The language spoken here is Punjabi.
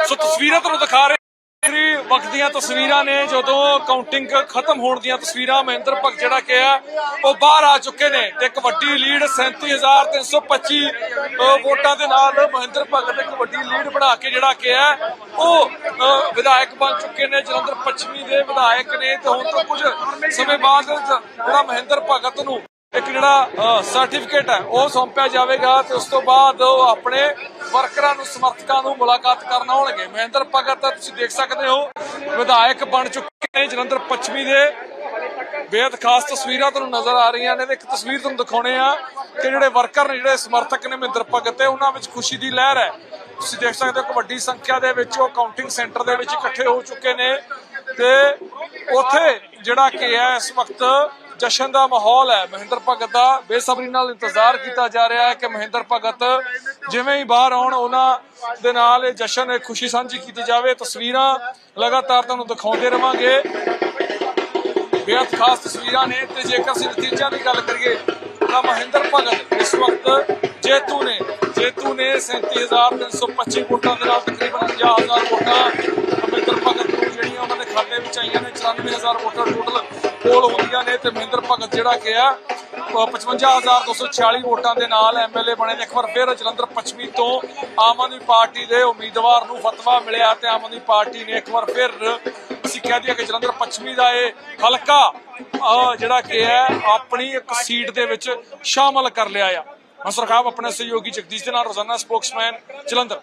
ਸੋ ਤਸਵੀਰਾਂ ਤੁਹਾਨੂੰ ਦਿਖਾ ਰਹੇ ਆਖਰੀ ਵਕਤ ਦੀਆਂ ਤਸਵੀਰਾਂ ਨੇ ਜਦੋਂ ਕਾਊਂਟਿੰਗ ਖਤਮ ਹੋਣ ਦੀਆਂ ਤਸਵੀਰਾਂ ਮਹਿੰਦਰ ਭਗਤ ਜਿਹੜਾ ਕਿ ਉਹ ਬਾਹਰ ਆ ਚੁੱਕੇ ਨੇ ਤੇ ਇੱਕ ਵੱਡੀ ਲੀਡ 37325 ਅ, ਵੋਟਾਂ ਦੇ ਨਾਲ ਮਹਿੰਦਰ ਭਗਤ ਇੱਕ ਵੱਡੀ ਲੀਡ ਬਣਾ ਕੇ ਜਿਹੜਾ ਕਿ ਹੈ ਉਹ ਵਿਧਾਇਕ ਬਣ ਚੁੱਕੇ ਨੇ ਜਲੰਧਰ ਪੱਛਮੀ ਦੇ ਵਿਧਾਇਕ ਨੇ। ਤੇ ਹੁਣ ਤੋਂ ਕੁਝ ਸਮੇਂ ਬਾਅਦ ਜਿਹੜਾ ਮਹਿੰਦਰ ਭਗਤ ਨੂੰ ਇੱਕ ਜਿਹੜਾ ਸਰਟੀਫਿਕੇਟ ਹੈ ਉਹ ਸੌਂਪਿਆ ਜਾਵੇਗਾ ਤੇ ਉਸ ਤੋਂ ਬਾਅਦ ਉਹ ਆਪਣੇ ਵਰਕਰਾਂ ਨੂੰ, ਸਮਰਥਕਾਂ ਨੂੰ ਮੁਲਾਕਾਤ ਕਰਨ ਆਉਣਗੇ। ਮਹਿੰਦਰ ਭਗਤ, ਤੁਸੀਂ ਦੇਖ ਸਕਦੇ ਹੋ, ਵਿਧਾਇਕ ਬਣ ਚੁੱਕੇ ਨੇ ਜਲੰਧਰ ਪੱਛਮੀ ਦੇ। ਬੇहद ਖਾਸ ਤਸਵੀਰਾਂ ਤੁਹਾਨੂੰ ਨਜ਼ਰ ਆ ਰਹੀਆਂ ਨੇ। ਤੇ ਇੱਕ ਤਸਵੀਰ ਤੁਹਾਨੂੰ ਦਿਖਾਉਣੇ ਆ ਕਿ ਜਿਹੜੇ ਵਰਕਰ ਨੇ, ਜਿਹੜੇ ਸਮਰਥਕ ਨੇ ਮਹਿੰਦਰ ਭਗਤ ਤੇ, ਉਹਨਾਂ ਵਿੱਚ ਖੁਸ਼ੀ ਦੀ ਲਹਿਰ ਹੈ। ਤੁਸੀਂ ਦੇਖ ਸਕਦੇ ਹੋ ਕਿ ਵੱਡੀ ਸੰਖਿਆ ਦੇ ਵਿੱਚ ਉਹ ਕਾਊਂਟਿੰਗ ਸੈਂਟਰ ਦੇ ਵਿੱਚ ਇਕੱਠੇ ਹੋ ਚੁੱਕੇ ਨੇ ਤੇ ਉੱਥੇ ਜਿਹੜਾ ਕਿ ਹੈ ਇਸ ਵਕਤ ਜਸ਼ਨ ਦਾ ਮਾਹੌਲ ਹੈ। ਮਹਿੰਦਰ ਭਗਤ ਦਾ ਬੇਸਬਰੀ ਨਾਲ ਇੰਤਜ਼ਾਰ ਕੀਤਾ ਜਾ ਰਿਹਾ ਹੈ ਕਿ ਮਹਿੰਦਰ ਭਗਤ ਜਿਵੇਂ ਹੀ ਬਾਹਰ ਆਉਣ, ਉਹਨਾਂ ਦੇ ਨਾਲ ਇਹ ਜਸ਼ਨ, ਇਹ ਖੁਸ਼ੀ ਸਾਂਝੀ ਕੀਤੀ ਜਾਵੇ। ਤਸਵੀਰਾਂ ਲਗਾਤਾਰ ਤੁਹਾਨੂੰ ਦਿਖਾਉਂਦੇ ਰਵਾਂਗੇ। ਬੇਹੱਦ ਖਾਸ ਤਸਵੀਰਾਂ ਨੇ ਤੇ ਜੇਕਰ ਅਸੀਂ ਨਤੀਜਿਆਂ ਦੀ ਗੱਲ ਕਰੀਏ ਤਾਂ ਮਹਿੰਦਰ ਭਗਤ ਇਸ ਵਕਤ ਜੇਤੂ ਨੇ ਜੇਤੂ ਨੇ 37325 ਵੋਟਾਂ ਦੇ ਨਾਲ ਤਕਰੀਬਨ 50000 ਵੋਟਾਂ ਮਹਿੰਦਰ ਭਗਤ ਨੂੰ ਜਿਹੜੀਆਂ ਉਹਨਾਂ ਦੇ ਖਾਤੇ ਵਿੱਚ ਆਈਆਂ ਨੇ 94000 ਵੋਟਾਂ ਟੋਟਲ ਕੋਲ ਹੁੰਦੀਆਂ ਨੇ ਤੇ ਮਹਿੰਦਰ ਭਗਤ ਜਿਹੜਾ ਕਿ ਆ ਉਹ 55246 ਵੋਟਾਂ ਦੇ ਨਾਲ ਐਮਐਲਏ ਬਣੇ ਨੇ। ਇੱਕ ਵਾਰ ਫਿਰ ਜਲੰਧਰ ਪੱਛਮੀ ਤੋਂ ਆਮ ਆਦਮੀ ਪਾਰਟੀ ਦੇ ਉਮੀਦਵਾਰ ਨੂੰ ਫਤਵਾ ਮਿਲਿਆ ਤੇ ਆਮ ਆਦਮੀ ਪਾਰਟੀ ਨੇ ਇੱਕ ਵਾਰ ਫਿਰ ਅਸੀਂ ਕਹਿ ਦਈਏ ਕਿ ਜਲੰਧਰ ਪੱਛਮੀ ਦਾ ਇਹ ਹਲਕਾ ਜਿਹੜਾ ਕਿ ਹੈ, ਆਪਣੀ ਇੱਕ ਸੀਟ ਦੇ ਵਿੱਚ ਸ਼ਾਮਲ ਕਰ ਲਿਆ ਆ। ਮਸਰ ਖਾਬ ਆਪਣੇ ਸਹਿਯੋਗੀ ਜਗਦੀਸ਼ ਦੇ ਨਾਲ ਰੋਜ਼ਾਨਾ ਸਪੋਕਸਮੈਨ ਜਲੰਧਰ।